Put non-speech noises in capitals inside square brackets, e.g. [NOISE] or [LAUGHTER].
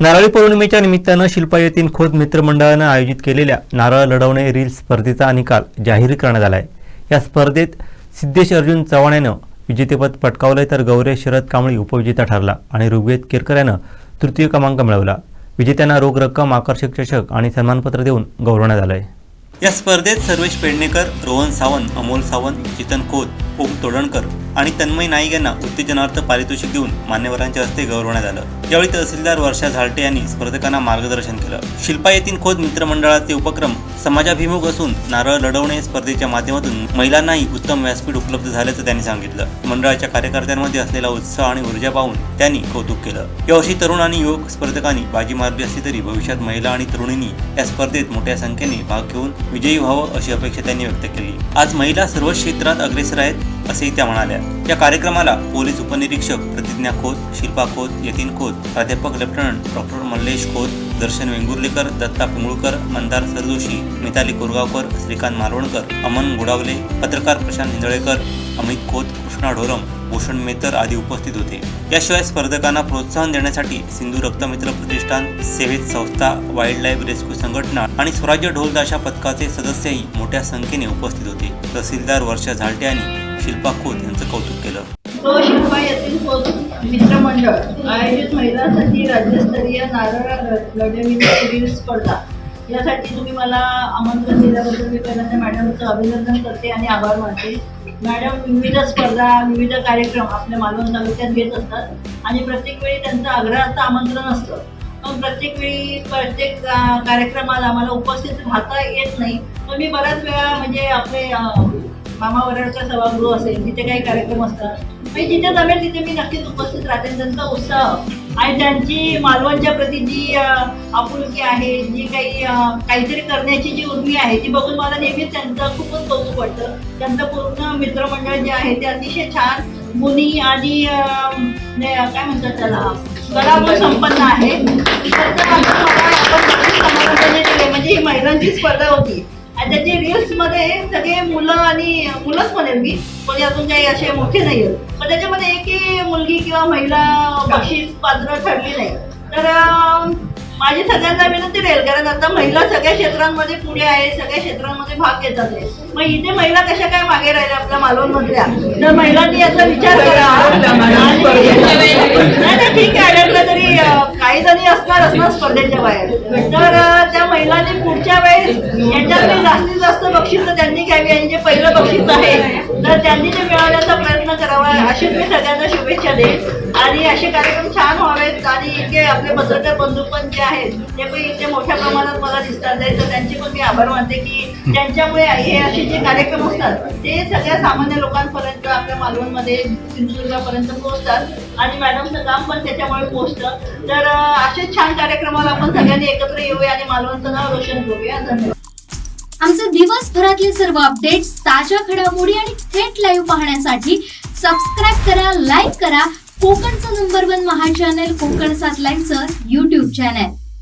नारळी पौर्णिमेच्या निमित्तानं शिल्पा येथील खोत मित्रमंडळानं आयोजित केलेल्या नारळ लढवणे रील स्पर्धेचा निकाल जाहीर करण्यात आला आहे या स्पर्धेत सिद्धेश अर्जुन चव्हाण यानं विजेतेपद पटकावलं तर गौरेश शरद कांबळी उपविजेता ठरला आणि ऋग्वेद केरकर यानं तृतीय क्रमांक मिळवला. विजेत्यांना रोख रक्कम आकर्षक चषक आणि सन्मानपत्र देऊन गौरवण्यात आलं आहे या स्पर्धेत सर्वेश पेडणेकर रोहन सावंत अमोल सावंत चेतन खोत ओम तोडणकर आणि तन्मय नाईक यांना उत्तेजनार्थ पारितोषिक देऊन मान्यवरांच्या हस्ते गौरवण्यात आलं. यावेळी तहसीलदार वर्षा झालटे यांनी स्पर्धकांना मार्गदर्शन केलं. शिल्पा येथील खोद मित्रमंडळाचे उपक्रम समाजाभिमुख असून नारळ लढवणे स्पर्धेच्या माध्यमातून महिलांनाही उत्तम व्यासपीठ उपलब्ध झाल्याचं त्यांनी सांगितलं. मंडळाच्या कार्यकर्त्यांमध्ये असलेला उत्साह आणि ऊर्जा पाहून त्यांनी कौतुक केलं. यावर्षी तरुण आणि युवक स्पर्धकांनी बाजी मारली असली तरी भविष्यात महिला आणि तरुणींनी या स्पर्धेत मोठ्या संख्येने भाग घेऊन विजयी व्हावं अशी अपेक्षा त्यांनी व्यक्त केली. आज महिला सर्व क्षेत्रात अग्रेसर आहेत. असेही त्या म्हणाल्या. या कार्यक्रमाला पोलीस उपनिरीक्षक प्रतिज्ञा खोत शिल्पा खोत यतीन खोत प्राध्यापक लेफ्टनंट डॉक्टर मल्लेश खोत दर्शन वेंगुर्लेकर दत्ता पिंगुळकर मंदार सरजोशी मिताली कोरगावकर श्रीकांत मालवणकर अमन गोडावले पत्रकार प्रशांत हिंदळेकर अमित खोत कृष्णा ढोरम भूषण मेतर आदी उपस्थित होते. याशिवाय स्पर्धकांना प्रोत्साहन देण्यासाठी सिंधू रक्तमित्र प्रतिष्ठान सेवेत संस्था वाईल्ड लाईफ रेस्क्यू संघटना आणि स्वराज्य ढोलदाशा पथकाचे सदस्यही मोठ्या संख्येने उपस्थित होते. तहसीलदार वर्षा झालटे आणि शिल्पा खोत यांचं कौतुक केलं. तो शिल्पा येथील मित्रमंडळ आयोजित महिलांसाठी राज्यस्तरीय नारळ स्पर्धा. यासाठी तुम्ही मला आमंत्रण दिल्याबद्दल मी पहिल्यांदा मॅडमचं अभिनंदन करते आणि आभार मानते. मॅडम विविध स्पर्धा विविध कार्यक्रम आपल्या मालवण तालुक्यात घेत असतात आणि प्रत्येक वेळी त्यांचं आग्रहाचं आमंत्रण असतं. पण प्रत्येक वेळी प्रत्येक कार्यक्रमाला आम्हाला उपस्थित राहता येत नाही. पण मी बऱ्याच वेळा म्हणजे आपले मामा वरडचा सभागृह असेल तिथे काही कार्यक्रम असतात. म्हणजे जिथे जमेल तिथे मी नक्कीच उपस्थित राहते. त्यांचा उत्साह. आणि त्यांची मालवणच्या प्रती जी आपुलकी आहे जी काही काहीतरी करण्याची जी उर्मी आहे ती बघून मला नेहमीच त्यांचं खूपच कौतुक वाटतं. त्यांचं पूर्ण मित्रमंडळ जे आहे ते अतिशय छान मुनी आणि काय म्हणतात त्याला? कलागुण संपन्न आहे. म्हणजे ही महिलांची स्पर्धा आणि त्याचे रील्समध्ये सगळे मुलं आणि मुलंच म्हणेल मी. म्हणजे अजून काही असे मोठे नाही आहेत. पण त्याच्यामध्ये एकही मुलगी किंवा महिला बक्षीस पात्र ठरली नाही. तर माझी सगळ्यांना विनंती राहील कारण आता महिला सगळ्या क्षेत्रांमध्ये पुढे आहे सगळ्या क्षेत्रांमध्ये भाग घेतात. मग इथे महिला कशा काय मागे राहिल्या आपल्या मालवण मधल्या तर महिलांनी याचा विचार करा. [LAUGHS] ठीक आहे. अडकलं तरी काही जणी असणारच ना स्पर्धेच्या बाहेर. तर त्या महिलांनी पुढच्या वेळेस याच्यातले जास्तीत जास्त बक्षीस त्यांनी घ्यावी आणि जे पहिलं बक्षीस आहे तर त्यांनी ते मिळवण्याचा प्रयत्न करावा. अशी मी सगळ्यांना शुभेच्छा देईन. आणि असे कार्यक्रम छान व्हावेत. आणि इतके आपले पत्रकार बंधू पण जे आहेत ते पण इथे मोठ्या प्रमाणात मला दिसतात. आहे तर त्यांचे पण मी आभार मानते की त्यांच्यामुळे हे असे जे कार्यक्रम असतात ते सगळ्या सामान्य लोकांपर्यंत आपल्या मालवणमध्ये सिंधुदुर्गापर्यंत पोहोचतात. आणि मॅडमचं काम पण त्याच्यामुळे पोहोचतं. तर अशा छान कार्यक्रमाला आपण सगळ्यांनी एकत्र येऊया आणि मालवणचं नाव रोशन करूया धन्यवाद. आमचे दिवसभरातले सर्व अपडेट्स ताज्या घडामोडी आणि थेट लाईव्ह पाहण्यासाठी सबस्क्राईब करा लाईक करा. कोकणचं number one Maha channel Konkan सात लाईव्हचं युट्यूब चॅनल